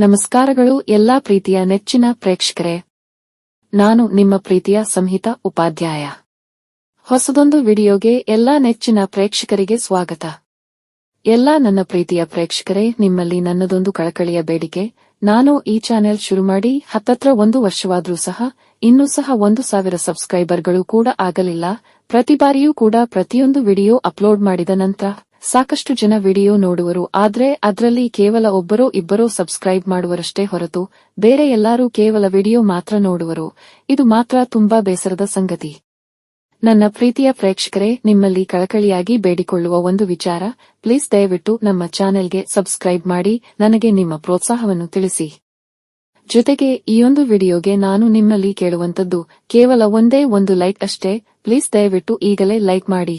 ನಮಸ್ಕಾರಗಳು ಎಲ್ಲಾ ಪ್ರೀತಿಯ ನೆಚ್ಚಿನ ಪ್ರೇಕ್ಷಕರೇ. ನಾನು ನಿಮ್ಮ ಪ್ರೀತಿಯ ಸಂಹಿತ ಉಪಾಧ್ಯಾಯ. ಹೊಸದೊಂದು ವಿಡಿಯೋಗೆ ಎಲ್ಲಾ ನೆಚ್ಚಿನ ಪ್ರೇಕ್ಷಕರಿಗೆ ಸ್ವಾಗತ. ಎಲ್ಲಾ ನನ್ನ ಪ್ರೀತಿಯ ಪ್ರೇಕ್ಷಕರೇ, ನಿಮ್ಮಲ್ಲಿ ನನ್ನದೊಂದು ಕಳಕಳಿಯ ಬೇಡಿಕೆ, ನಾನು ಈ ಚಾನೆಲ್ ಶುರು ಮಾಡಿ ಹತ್ತತ್ರ ಒಂದು ವರ್ಷವಾದರೂ ಸಹ, ಇನ್ನೂ ಸಹ ಒಂದು ಸಾವಿರ ಸಬ್ಸ್ಕ್ರೈಬರ್ಗಳು ಕೂಡ ಆಗಲಿಲ್ಲ, ಪ್ರತಿ ಬಾರಿಯೂ ಕೂಡ ಪ್ರತಿಯೊಂದು ವಿಡಿಯೋ ಅಪ್ಲೋಡ್ ಮಾಡಿದ ನಂತರ ಸಾಕಷ್ಟು ಜನ ವಿಡಿಯೋ ನೋಡುವರು, ಆದರೆ ಅದರಲ್ಲಿ ಕೇವಲ ಒಬ್ಬರೋ ಇಬ್ಬರೋ ಸಬ್ಸ್ಕ್ರೈಬ್ ಮಾಡುವರಷ್ಟೇ ಹೊರತು ಬೇರೆ ಎಲ್ಲರೂ ಕೇವಲ ವಿಡಿಯೋ ಮಾತ್ರ ನೋಡುವರು. ಇದು ಮಾತ್ರ ತುಂಬಾ ಬೇಸರದ ಸಂಗತಿ. ನನ್ನ ಪ್ರೀತಿಯ ಪ್ರೇಕ್ಷಕರೇ, ನಿಮ್ಮಲ್ಲಿ ಕಳಕಳಿಯಾಗಿ ಬೇಡಿಕೊಳ್ಳುವ ಒಂದು ವಿಚಾರ, ಪ್ಲೀಸ್ ದಯವಿಟ್ಟು ನಮ್ಮ ಚಾನೆಲ್ಗೆ ಸಬ್ಸ್ಕ್ರೈಬ್ ಮಾಡಿ, ನನಗೆ ನಿಮ್ಮ ಪ್ರೋತ್ಸಾಹವನ್ನು ತಿಳಿಸಿ. ಜೊತೆಗೆ, ಈ ಒಂದು ವಿಡಿಯೋಗೆ ನಾನು ನಿಮ್ಮಲ್ಲಿ ಕೇಳುವಂತದ್ದು ಕೇವಲ ಒಂದೇ ಒಂದು ಲೈಕ್ ಅಷ್ಟೇ, ಪ್ಲೀಸ್ ದಯವಿಟ್ಟು ಈಗಲೇ ಲೈಕ್ ಮಾಡಿ.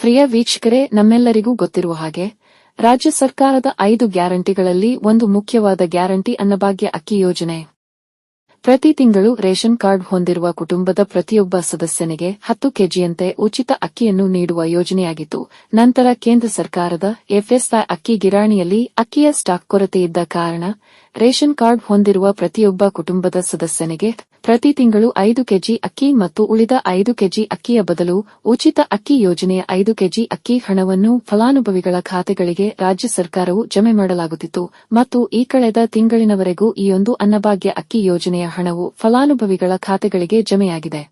ಪ್ರಿಯ ವೀಕ್ಷಕರೇ, ನಮ್ಮೆಲ್ಲರಿಗೂ ಗೊತ್ತಿರುವ ಹಾಗೆ, ರಾಜ್ಯ ಸರ್ಕಾರದ ಐದು ಗ್ಯಾರಂಟಿಗಳಲ್ಲಿ ಒಂದು ಮುಖ್ಯವಾದ ಗ್ಯಾರಂಟಿ ಅನ್ನಭಾಗ್ಯ ಅಕ್ಕಿ ಯೋಜನೆ. ಪ್ರತಿ ತಿಂಗಳು ರೇಷನ್ ಕಾರ್ಡ್ ಹೊಂದಿರುವ ಕುಟುಂಬದ ಪ್ರತಿಯೊಬ್ಬ ಸದಸ್ಯನಿಗೆ ಹತ್ತು ಕೆಜಿಯಂತೆ ಉಚಿತ ಅಕ್ಕಿಯನ್ನು ನೀಡುವ ಯೋಜನೆಯಾಗಿತ್ತು. ನಂತರ ಕೇಂದ್ರ ಸರ್ಕಾರದ ಎಫ್ಎಸ್ಐ ಅಕ್ಕಿ ಗಿರಾಣಿಯಲ್ಲಿ ಅಕ್ಕಿಯ ಸ್ಟಾಕ್ ಕೊರತೆಯಿದ್ದ ಕಾರಣ ರೇಷನ್ ಕಾರ್ಡ್ ಹೊಂದಿರುವ ಪ್ರತಿಯೊಬ್ಬ ಕುಟುಂಬದ ಸದಸ್ಯನಿಗೆ ಪ್ರತಿ ತಿಂಗಳು ಐದು ಕೆಜಿ ಅಕ್ಕಿ ಮತ್ತು ಉಳಿದ ಐದು ಕೆಜಿ ಅಕ್ಕಿಯ ಬದಲು ಉಚಿತ ಅಕ್ಕಿ ಯೋಜನೆಯ ಐದು ಕೆಜಿ ಅಕ್ಕಿ ಹಣವನ್ನು ಫಲಾನುಭವಿಗಳ ಖಾತೆಗಳಿಗೆ ರಾಜ್ಯ ಸರ್ಕಾರವು ಜಮೆ ಮಾಡಲಾಗುತ್ತಿತ್ತು ಮತ್ತು ಈ ಕಳೆದ ತಿಂಗಳಿನವರೆಗೂ ಈಯೊಂದು ಅನ್ನಭಾಗ್ಯ ಅಕ್ಕಿ ಯೋಜನೆಯ ಹಣವು ಫಲಾನುಭವಿಗಳ ಖಾತೆಗಳಿಗೆ ಜಮೆಯಾಗಿದೆ.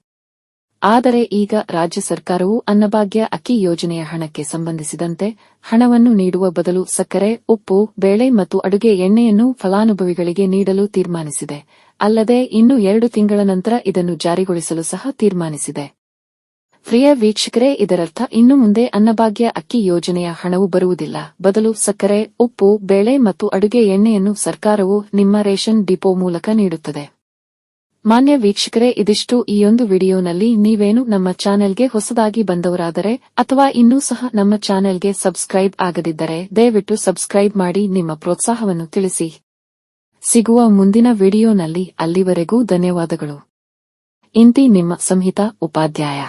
ಆದರೆ ಈಗ ರಾಜ್ಯ ಸರ್ಕಾರವು ಅನ್ನಭಾಗ್ಯ ಅಕ್ಕಿ ಯೋಜನೆಯ ಹಣಕ್ಕೆ ಸಂಬಂಧಿಸಿದಂತೆ ಹಣವನ್ನು ನೀಡುವ ಬದಲು ಸಕ್ಕರೆ, ಉಪ್ಪು, ಬೇಳೆ ಮತ್ತು ಅಡುಗೆ ಎಣ್ಣೆಯನ್ನು ಫಲಾನುಭವಿಗಳಿಗೆ ನೀಡಲು ತೀರ್ಮಾನಿಸಿದೆ. ಅಲ್ಲದೆ ಇನ್ನು ಎರಡು ತಿಂಗಳ ನಂತರ ಇದನ್ನು ಜಾರಿಗೊಳಿಸಲು ಸಹ ತೀರ್ಮಾನಿಸಿದೆ. ಪ್ರಿಯ ವೀಕ್ಷಕರೇ, ಇದರರ್ಥ ಇನ್ನು ಮುಂದೆ ಅನ್ನಭಾಗ್ಯ ಅಕ್ಕಿ ಯೋಜನೆಯ ಹಣವು ಬರುವುದಿಲ್ಲ. ಬದಲು ಸಕ್ಕರೆ, ಉಪ್ಪು, ಬೇಳೆ ಮತ್ತು ಅಡುಗೆ ಎಣ್ಣೆಯನ್ನು ಸರ್ಕಾರವು ನಿಮ್ಮ ರೇಷನ್ ಡಿಪೋ ಮೂಲಕ ನೀಡುತ್ತದೆ. ಮಾನ್ಯ ವೀಕ್ಷಕರೇ, ಇದಿಷ್ಟು ಈ ಒಂದು ವಿಡಿಯೋನಲ್ಲಿ. ನೀವೇನು ನಮ್ಮ ಚಾನೆಲ್ಗೆ ಹೊಸದಾಗಿ ಬಂದವರಾದರೆ ಅಥವಾ ಇನ್ನೂ ಸಹ ನಮ್ಮ ಚಾನೆಲ್ಗೆ ಸಬ್ಸ್ಕ್ರೈಬ್ ಆಗದಿದ್ದರೆ, ದಯವಿಟ್ಟು ಸಬ್ಸ್ಕ್ರೈಬ್ ಮಾಡಿ ನಿಮ್ಮ ಪ್ರೋತ್ಸಾಹವನ್ನು ತಿಳಿಸಿ. ಸಿಗುವ ಮುಂದಿನ ವಿಡಿಯೋನಲ್ಲಿ ಅಲ್ಲಿವರೆಗೂ ಧನ್ಯವಾದಗಳು. ಇಂತಿ ನಿಮ್ಮ ಸಂಹಿತಾ ಉಪಾಧ್ಯಾಯ.